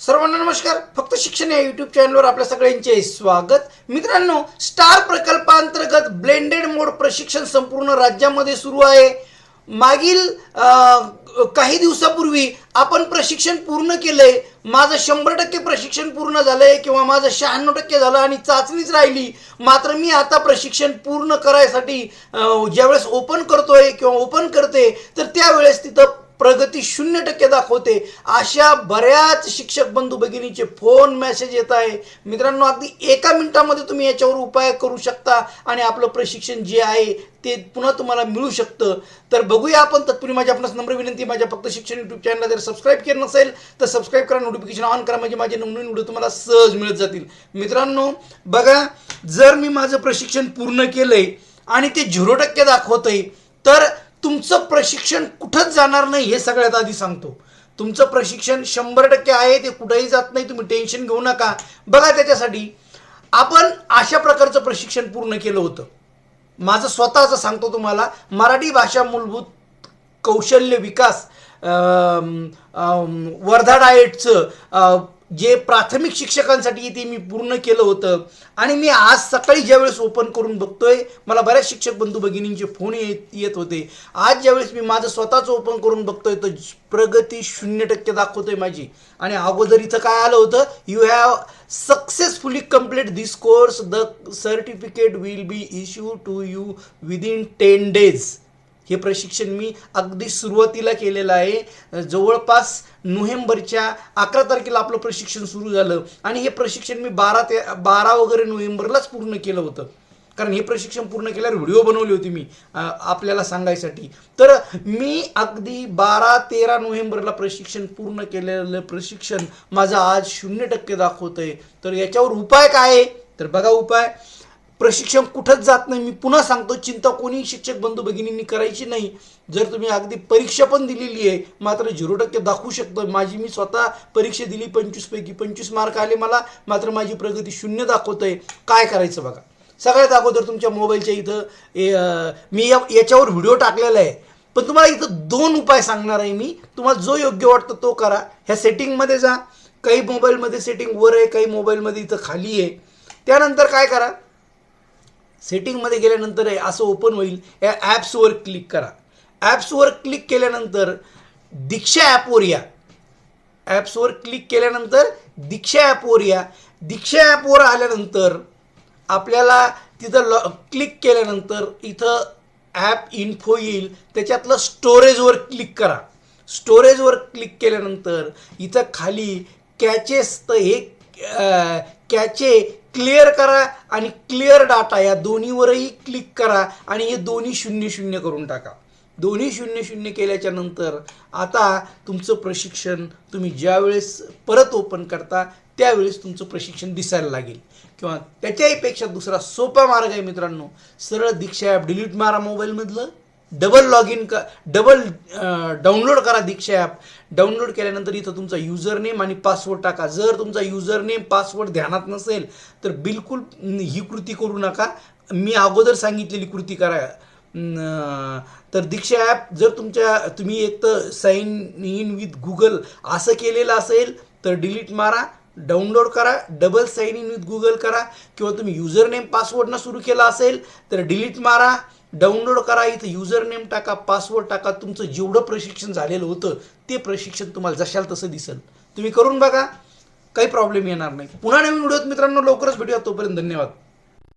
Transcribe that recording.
सर्वांना नमस्कार. फक्त शिक्षण या युट्यूब चॅनलवर आपल्या सगळ्यांचे स्वागत. मित्रांनो स्टार प्रकल्पांतर्गत ब्लेंडेड मोड प्रशिक्षण संपूर्ण राज्यामध्ये सुरू आहे. मागील काही दिवसापूर्वी आपण प्रशिक्षण पूर्ण केलंय. माझं शंभर टक्के प्रशिक्षण पूर्ण झालंय किंवा माझं शहाण्णव टक्के झालं आणि चाचणीच राहिली. मात्र मी आता प्रशिक्षण पूर्ण करायसाठी ज्यावेळेस ओपन करतोय किंवा ओपन करते तर त्यावेळेस तिथं प्रगती शून्य टक्के दाखवते. अशा बऱ्याच शिक्षक बंधू भगिनीचे फोन मेसेज येत आहे. मित्रांनो अगदी एका मिनिटामध्ये तुम्ही याच्यावर उपाय करू शकता आणि आपलं प्रशिक्षण जे आहे ते पुन्हा तुम्हाला मिळू शकतं. तर बघूया आपण तत्पूर्वी माझ्या आपणास नम्र विनंती माझ्या फक्त शिक्षण युट्यूब चॅनलला जर सबस्क्राईब केलं नसेल तर सबस्क्राईब करा नोटिफिकेशन ऑन करा म्हणजे माझे नवनवीन व्हिडिओ तुम्हाला सहज मिळत जातील. मित्रांनो बघा जर मी माझं प्रशिक्षण पूर्ण केलंय आणि ते झिरो टक्के दाखवतंय तर तुमचं प्रशिक्षण कुठंच जाणार नाही हे सगळ्यात आधी सांगतो. तुमचं प्रशिक्षण शंभर टक्के आहे ते कुठंही जात नाही तुम्ही टेन्शन घेऊ नका. बघा त्याच्यासाठी आपण अशा प्रकारचं प्रशिक्षण पूर्ण केलं होतं. माझं स्वतःचं सांगतो तुम्हाला मराठी भाषा मूलभूत कौशल्य विकास वर्धा डाएटचं जे प्राथमिक शिक्षकांसाठी ते मी पूर्ण केलं होतं आणि मी आज सकाळी ज्यावेळेस ओपन करून बघतोय मला बऱ्याच शिक्षक बंधू भगिनींचे फोन येत येत होते. आज ज्यावेळेस मी माझं स्वतःचं ओपन करून बघतोय तर प्रगती शून्य टक्के दाखवतोय माझी. आणि अगोदर इथं काय आलं होतं you have successfully complete this course the certificate will be issue to you within ten days हे प्रशिक्षण मी अगदी सुरुवातीला केलेलं आहे. जवळपास नोव्हेंबरच्या अकरा तारखेला आपलं प्रशिक्षण सुरू झालं. आणि हे प्रशिक्षण मी बारा ते बारा वगैरे नोव्हेंबरलाच पूर्ण केलं होतं. कारण हे प्रशिक्षण पूर्ण केल्यावर व्हिडिओ बनवली होती मी आपल्याला सांगायसाठी. तर मी अगदी बारा तेरा नोव्हेंबरला प्रशिक्षण पूर्ण केलेलं प्रशिक्षण माझं आज शून्य टक्के दाखवतंय. तर याच्यावर उपाय काय आहे? तर बघा उपाय. प्रशिक्षण कुठंच जात नाही. मी पुन्हा सांगतो चिंता कोणी शिक्षक बंधू भगिनींनी करायची नाही. जर तुम्ही अगदी परीक्षा पण दिलेली आहे मात्र झिरो टक्के दाखवू शकतो. माझी मी स्वतः परीक्षा दिली पंचवीसपैकी पंचवीस मार्क आले मला मात्र माझी प्रगती शून्य दाखवतंय. काय करायचं बघा. सगळ्यात अगोदर तुमच्या मोबाईलच्या इथं मी या- याच्यावर व्हिडिओ टाकलेला आहे. पण तुम्हाला इथं दोन उपाय सांगणार आहे मी. तुम्हाला जो योग्य वाटतो तो करा. ह्या सेटिंगमध्ये जा. काही मोबाईलमध्ये सेटिंग वर आहे काही मोबाईलमध्ये इथं खाली आहे. त्यानंतर काय करा? सेटिंगमध्ये गेल्यानंतर असं ओपन होईल. या ॲप्सवर क्लिक करा. ॲप्सवर क्लिक केल्यानंतर दीक्षा ॲपवर या. ॲप्सवर क्लिक केल्यानंतर दीक्षा ॲपवर या. दीक्षा ॲपवर आल्यानंतर आपल्याला तिथं लॉ क्लिक केल्यानंतर इथं ॲप इन्फो येईल. त्याच्यातलं स्टोरेजवर क्लिक करा. स्टोरेजवर क्लिक केल्यानंतर इथं खाली कॅचेस तर हे कॅचे क्लिअर करा आणि क्लिअर डाटा या दोन्हीवरही क्लिक करा आणि हे दोन्ही शून्य शून्य करून टाका. दोन्ही शून्य शून्य केल्याच्यानंतर आता तुमचं प्रशिक्षण तुम्ही ज्यावेळेस परत ओपन करता त्यावेळेस तुमचं प्रशिक्षण दिसायला लागेल. किंवा त्याच्याहीपेक्षा दुसरा सोपा मार्ग आहे मित्रांनो सरळ दीक्षा ॲप डिलीट मारा मोबाईलमधलं डबल लॉग इन का डबल डाउनलोड करा दीक्षा ॲप. डाउनलोड केल्यानंतर इथं तुमचा युजर नेम आणि पासवर्ड टाका. जर तुमचा युजर नेम पासवर्ड ध्यानात नसेल तर बिलकुल ही कृती करू नका. मी अगोदर सांगितलेली कृती करा. तर दीक्षा ॲप जर तुमच्या तुम्ही एक तर साईन इन विथ गुगल असं केलेलं असेल तर डिलीट मारा डाउनलोड करा double sign in with Google करा. किंवा तुम्ही युजर नेम पासवर्डनं सुरू केला असेल तर डिलीट मारा. डाउनलोड करा इथं युजर नेम टाका पासवर्ड टाका तुमचं जेवढं प्रशिक्षण झालेलं होतं ते प्रशिक्षण तुम्हाला जशाल तसं दिसेल. तुम्ही करून बघा काही प्रॉब्लेम येणार नाही. पुन्हा नवीन व्हिडिओत मित्रांनो लवकरच भेटूया तोपर्यंत धन्यवाद.